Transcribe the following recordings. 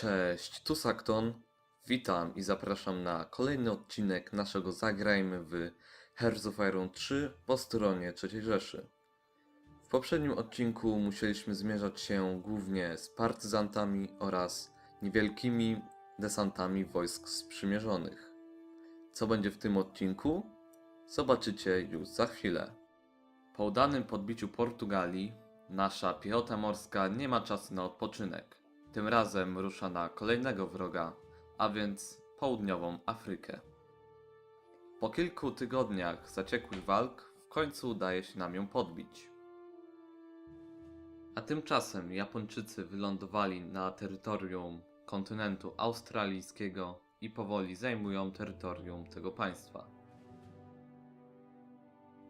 Cześć, tu Sakton. Witam i zapraszam na kolejny odcinek naszego Zagrajmy w Hearts of Iron 3 po stronie III Rzeszy. W poprzednim odcinku musieliśmy zmierzać się głównie z partyzantami oraz niewielkimi desantami wojsk sprzymierzonych. Co będzie w tym odcinku? Zobaczycie już za chwilę. Po udanym podbiciu Portugalii, nasza piechota morska nie ma czasu na odpoczynek. Tym razem rusza na kolejnego wroga, a więc południową Afrykę. Po kilku tygodniach zaciekłych walk w końcu udaje się nam ją podbić. A tymczasem Japończycy wylądowali na terytorium kontynentu australijskiego i powoli zajmują terytorium tego państwa.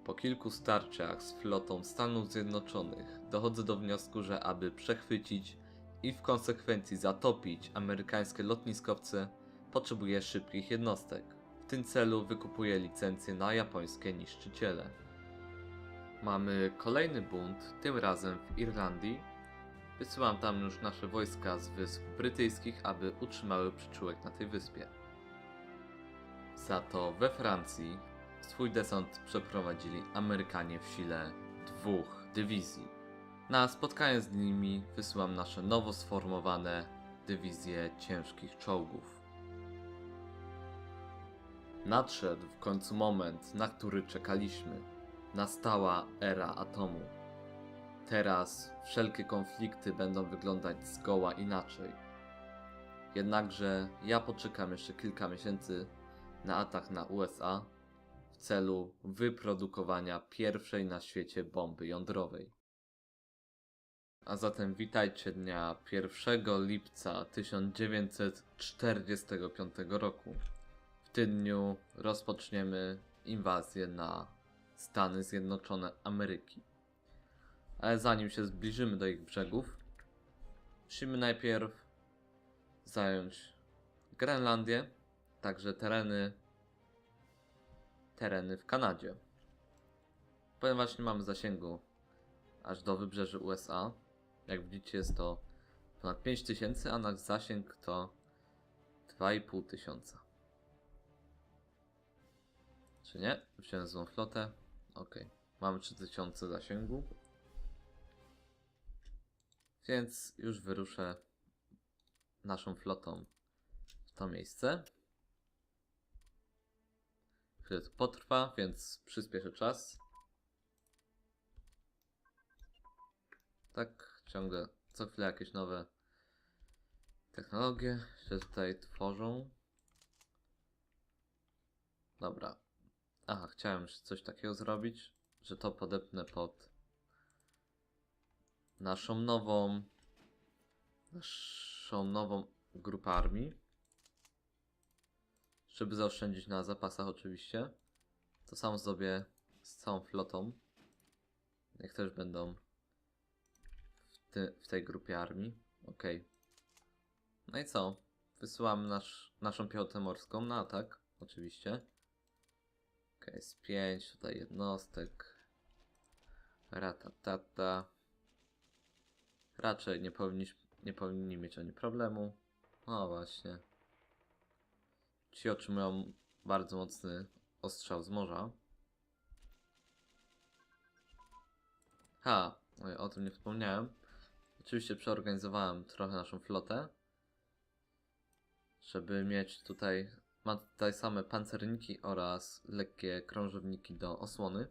Po kilku starciach z flotą Stanów Zjednoczonych dochodzę do wniosku, że aby przechwycić i w konsekwencji zatopić amerykańskie lotniskowce, potrzebuję szybkich jednostek. W tym celu wykupuję licencje na japońskie niszczyciele. Mamy kolejny bunt, tym razem w Irlandii. Wysyłam tam już nasze wojska z wysp brytyjskich, aby utrzymały przyczółek na tej wyspie. Za to we Francji swój desant przeprowadzili Amerykanie w sile dwóch dywizji. Na spotkanie z nimi wysyłam nasze nowo sformowane dywizje ciężkich czołgów. Nadszedł w końcu moment, na który czekaliśmy. Nastała era atomu. Teraz wszelkie konflikty będą wyglądać zgoła inaczej. Jednakże ja poczekam jeszcze kilka miesięcy na atak na USA w celu wyprodukowania pierwszej na świecie bomby jądrowej. A zatem witajcie dnia 1 lipca 1945 roku. W tym dniu rozpoczniemy inwazję na Stany Zjednoczone Ameryki. Ale zanim się zbliżymy do ich brzegów, musimy najpierw zająć Grenlandię, także tereny tereny w Kanadzie. Ponieważ nie mamy zasięgu aż do wybrzeży USA, jak widzicie jest to ponad 5000, a nasz zasięg to 2,5 tysiąca. Czy nie? Wziąłem złą flotę. Ok. Mamy 3000 zasięgu. Więc już wyruszę naszą flotą w to miejsce. Chwilę to potrwa, więc przyspieszę czas. Tak, ciągle co chwilę jakieś nowe technologie się tutaj tworzą. Dobra. Aha, chciałem coś takiego zrobić, że to podepnę pod naszą nową naszą nową grupę armii. Żeby zaoszczędzić na zapasach oczywiście. To samo zrobię z całą flotą. Niech też będą w, tej grupie armii. Ok. No i co? Wysyłamy nasz, naszą piechotę morską na atak, oczywiście. Ok, z 5 tutaj jednostek. Ratatata. Raczej nie powinni, nie powinni mieć oni problemu. No właśnie. Ci otrzymują bardzo mocny ostrzał z morza. Ha, o tym nie wspomniałem. Oczywiście przeorganizowałem trochę naszą flotę, żeby mieć tutaj, ma tutaj same pancerniki oraz lekkie krążowniki do osłony.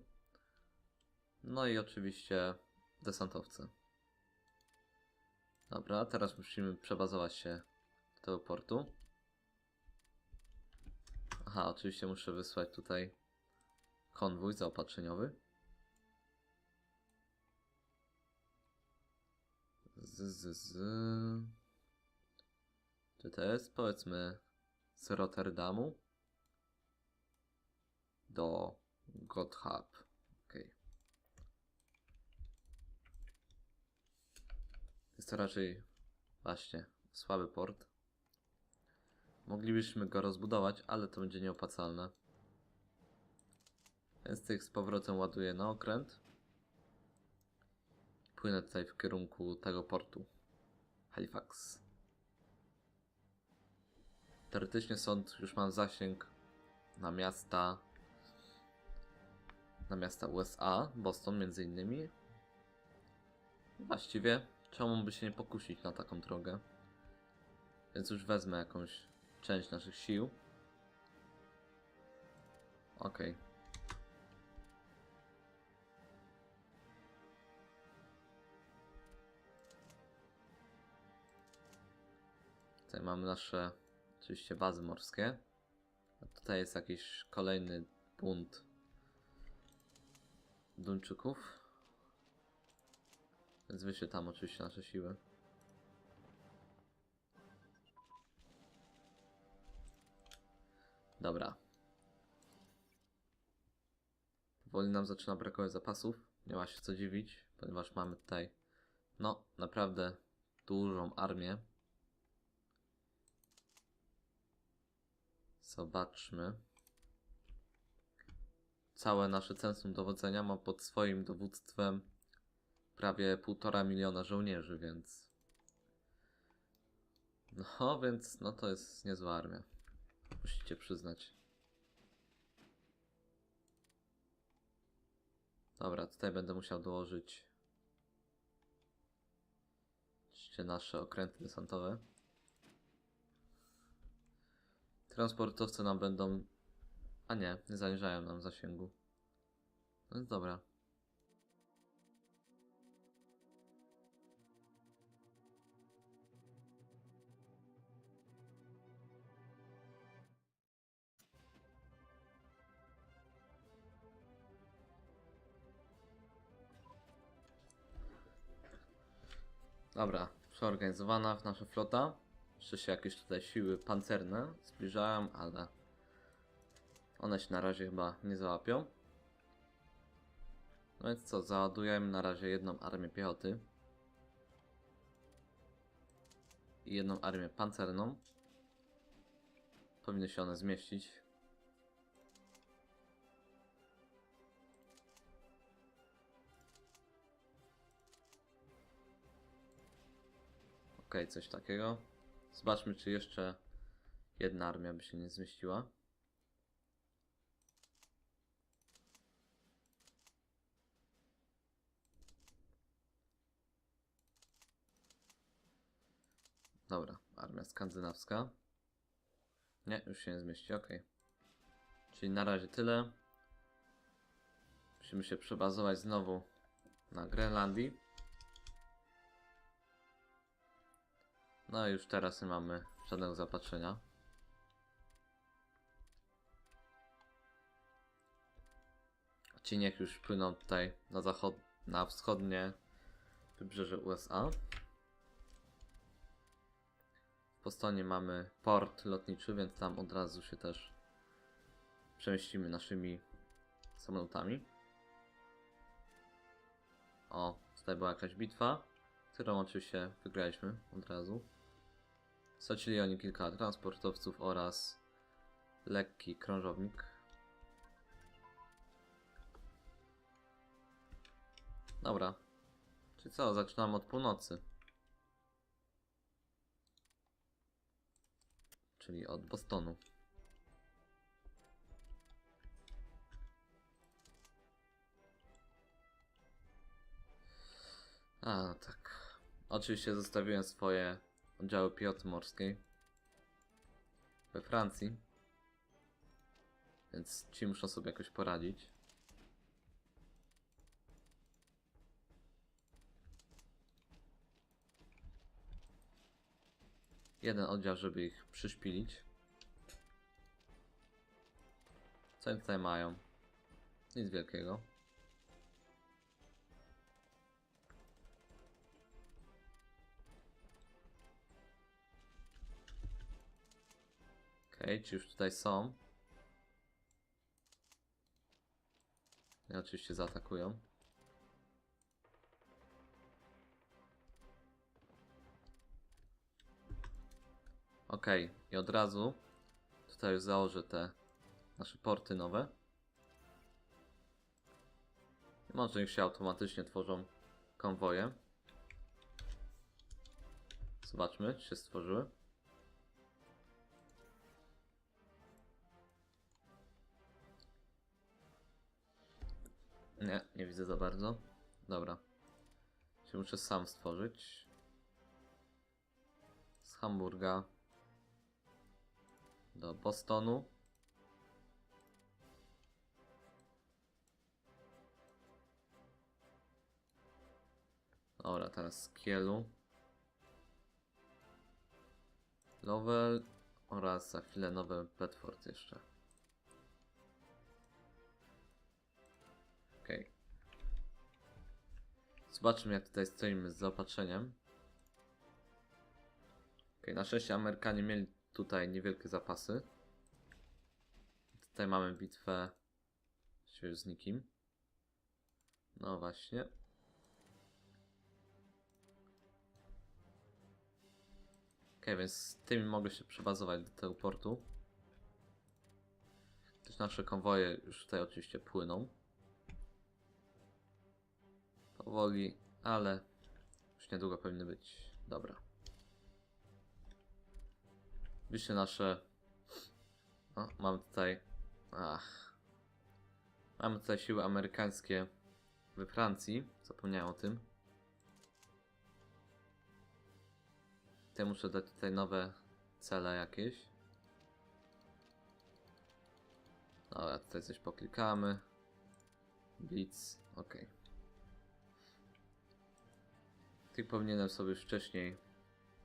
No i oczywiście desantowcy. Dobra, teraz musimy przebazować się do tego portu. Aha, oczywiście muszę wysłać tutaj konwój zaopatrzeniowy. Z, z, z. Czy to jest powiedzmy z Rotterdamu do Gotthard. Okay. Jest to raczej właśnie słaby port. Moglibyśmy go rozbudować, ale to będzie nieopłacalne. Więc tych z powrotem ładuję na okręt. Płynę tutaj w kierunku tego portu. Halifax. Teoretycznie sąd już mam zasięg na miasta na miasta USA, Boston między innymi. Właściwie czemu by się nie pokusić na taką drogę? Więc już wezmę jakąś część naszych sił. Okej. Tutaj mamy nasze oczywiście bazy morskie. A tutaj jest jakiś kolejny bunt Duńczyków. Więc wyślę tam oczywiście nasze siły. Dobra. Powoli nam zaczyna brakować zapasów. Nie ma się co dziwić, ponieważ mamy tutaj, no, naprawdę dużą armię. Zobaczmy. Całe nasze centrum dowodzenia ma pod swoim dowództwem prawie półtora miliona żołnierzy, więc. No, więc no to jest niezła armia. Musicie przyznać. Dobra, tutaj będę musiał dołożyć nasze okręty desantowe. Transportowce nam będą... A nie, nie zaniżają nam zasięgu. No więc dobra. Dobra, przeorganizowana nasza flota. Jeszcze się jakieś tutaj siły pancerne zbliżają, ale one się na razie chyba nie załapią. No więc co, załadujemy na razie jedną armię piechoty. I jedną armię pancerną. Powinny się one zmieścić. Okej, coś takiego. Zobaczmy, czy jeszcze jedna armia by się nie zmieściła. Dobra, armia skandynawska. Nie, już się nie zmieści, ok. Czyli na razie tyle. Musimy się przebazować znowu na Grenlandii. No już teraz nie mamy żadnego zapatrzenia. Ci niech już płyną tutaj na zachod, na wschodnie wybrzeże USA. W Bostonie mamy port lotniczy, więc tam od razu się też przemieścimy naszymi samolotami. O, tutaj była jakaś bitwa, którą oczywiście wygraliśmy od razu. Stracili oni kilka transportowców oraz lekki krążownik. Dobra. Czyli co, zaczynamy od północy. Czyli od Bostonu. A, tak. Oczywiście zostawiłem swoje oddziały piechoty morskiej we Francji. Więc ci muszą sobie jakoś poradzić. Jeden oddział, żeby ich przyszpilić. Co oni tutaj mają? Nic wielkiego. Okej, czy już tutaj są? I oczywiście zaatakują. Okej, i od razu tutaj już założę te nasze porty nowe. I może niech się automatycznie tworzą konwoje. Zobaczmy, czy się stworzyły. Nie, nie widzę za bardzo. Dobra. Się muszę sam stworzyć. Z Hamburga do Bostonu. Dobra, teraz z Kielu. Lowell oraz za chwilę nowe Bedford jeszcze. Zobaczmy jak tutaj stoimy z zaopatrzeniem. Okej, na szczęście Amerykanie mieli tutaj niewielkie zapasy. Tutaj mamy bitwę z nikim. No właśnie. Okej, więc z tymi mogę się przebazować do tego portu. Też nasze konwoje już tutaj oczywiście płyną. Powoli, ale już niedługo powinny być. Dobra. Wyślę nasze. O, mamy tutaj. Ach. Mamy tutaj siły amerykańskie we Francji. Zapomniałem o tym. Tutaj muszę dać tutaj nowe cele jakieś. Dobra, tutaj coś poklikamy. Blitz, ok. Tych powinienem sobie wcześniej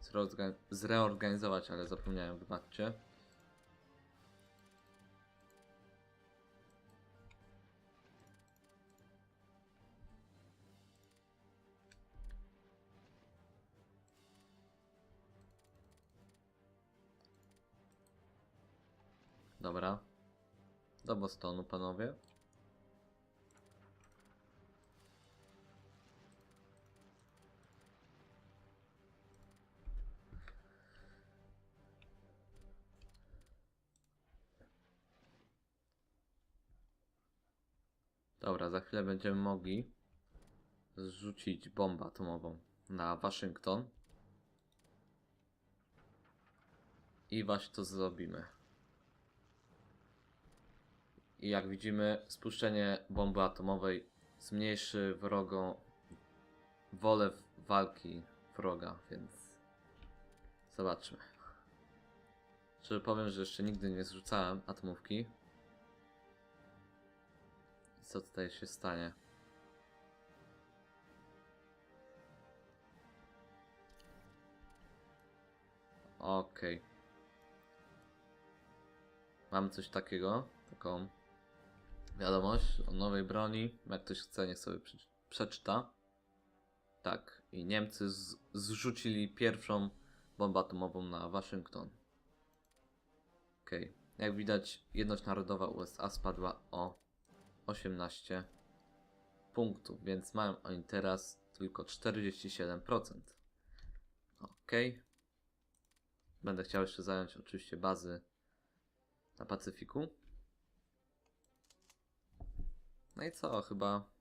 zreorga- zreorganizować, ale zapomniałem w nakcie. Dobra. Do Bostonu, panowie. Dobra, za chwilę będziemy mogli zrzucić bombę atomową na Waszyngton. I właśnie to zrobimy. I jak widzimy, spuszczenie bomby atomowej zmniejszy wrogą wolę walki wroga, więc zobaczmy. Szczerze powiem, że jeszcze nigdy nie zrzucałem atomówki. Co tutaj się stanie? Okej. Mamy coś takiego, taką wiadomość o nowej broni. Jak ktoś chce, niech sobie prze- przeczyta. Tak, i Niemcy zrzucili pierwszą bombę atomową na Waszyngton. Okej, jak widać, jedność narodowa USA spadła o 18 punktów, więc mają oni teraz tylko 47%. Okej. Będę chciał jeszcze zająć oczywiście bazy na Pacyfiku. No i co, chyba.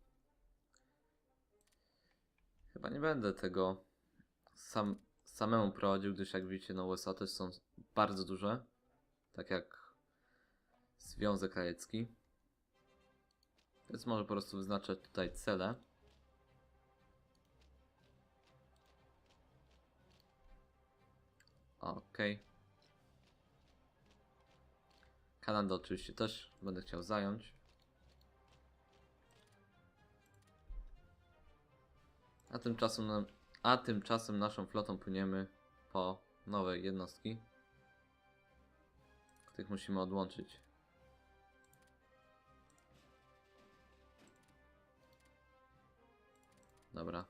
Chyba nie będę tego sam, samemu prowadził, gdyż jak widzicie, no USA też są bardzo duże. Tak jak Związek Radziecki. Więc może po prostu wyznaczać tutaj cele. Okej. Kanadę oczywiście też będę chciał zająć. A tymczasem, a tymczasem naszą flotą płyniemy po nowe jednostki, których musimy odłączyć. Dobra.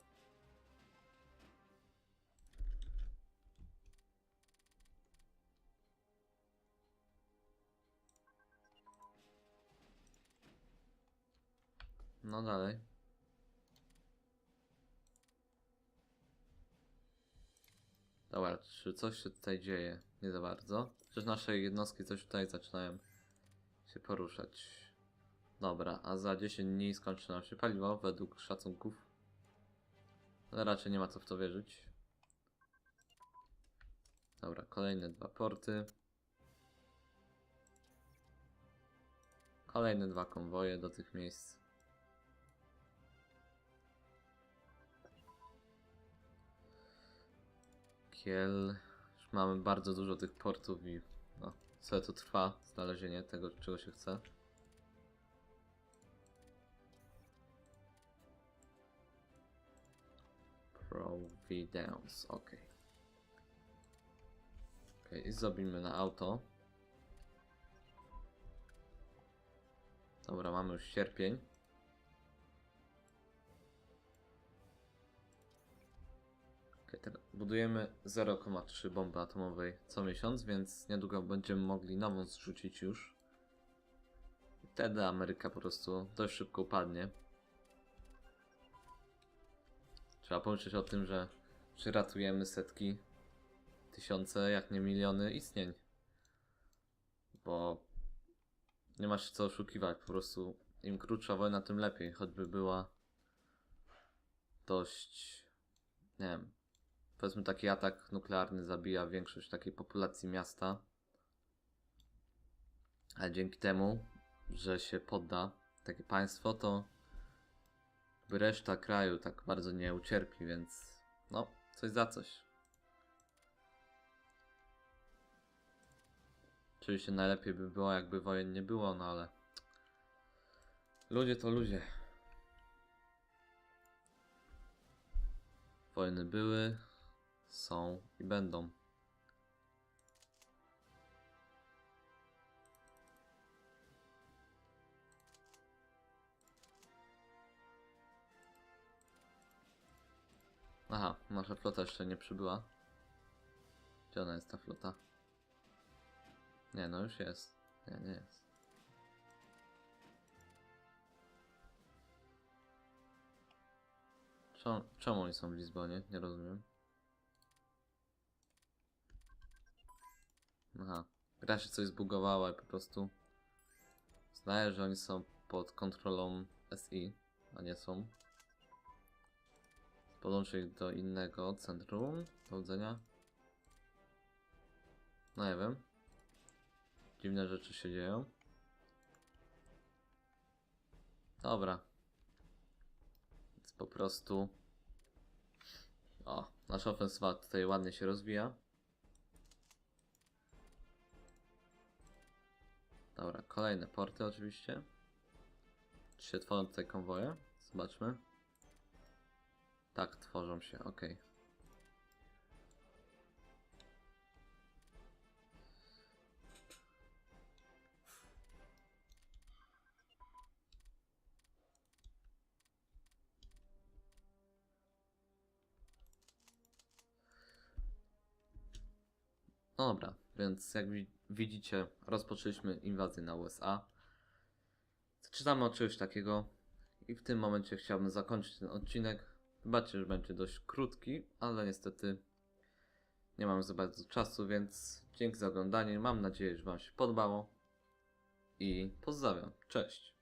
No dalej. Dobra, czy coś się tutaj dzieje? Nie za bardzo. Przecież nasze jednostki coś tutaj zaczynają się poruszać. Dobra, a za 10 dni skończy nam się paliwo według szacunków. Ale raczej nie ma co w to wierzyć. Dobra, kolejne dwa porty. Kolejne dwa konwoje do tych miejsc. Kiel. Już mamy bardzo dużo tych portów i no, co to trwa, znalezienie tego, czego się chce. Providence, ok. Ok, i zrobimy na auto. Dobra, mamy już sierpień. Ok, teraz budujemy 0,3 bomby atomowej co miesiąc, więc niedługo będziemy mogli nową zrzucić już. Wtedy Ameryka po prostu dość szybko upadnie. Trzeba pomyśleć o tym, że przyratujemy setki, tysiące, jak nie miliony istnień. Bo nie ma się co oszukiwać, po prostu im krótsza wojna, tym lepiej, choćby była dość, nie wiem, powiedzmy taki atak nuklearny zabija większość takiej populacji miasta, ale dzięki temu, że się podda takie państwo, to jakby reszta kraju tak bardzo nie ucierpi, więc no, coś za coś. Oczywiście najlepiej by było, jakby wojen nie było, no ale ludzie to ludzie. Wojny były, są i będą. Aha, nasza flota jeszcze nie przybyła. Gdzie ona jest ta flota? Nie, no już jest. Nie, nie jest. Czemu, czemu oni są w Lizbonie? Nie rozumiem. Aha. Gra się coś zbugowała i po prostu znaję, że oni są pod kontrolą SI, a nie są. Podłączę ich do innego centrum dowodzenia. No nie wiem. Dziwne rzeczy się dzieją. Dobra. Więc po prostu. O, nasza ofensywa tutaj ładnie się rozwija. Dobra, kolejne porty oczywiście. Czy się tworzą tutaj konwoje? Zobaczmy. Tak, tworzą się, ok. No dobra, więc jak wi- widzicie, rozpoczęliśmy inwazję na USA. Zaczynamy od czegoś takiego i w tym momencie chciałbym zakończyć ten odcinek. Wybaczcie, że będzie dość krótki, ale niestety nie mam za bardzo czasu, więc dzięki za oglądanie. Mam nadzieję, że Wam się podobało i pozdrawiam. Cześć!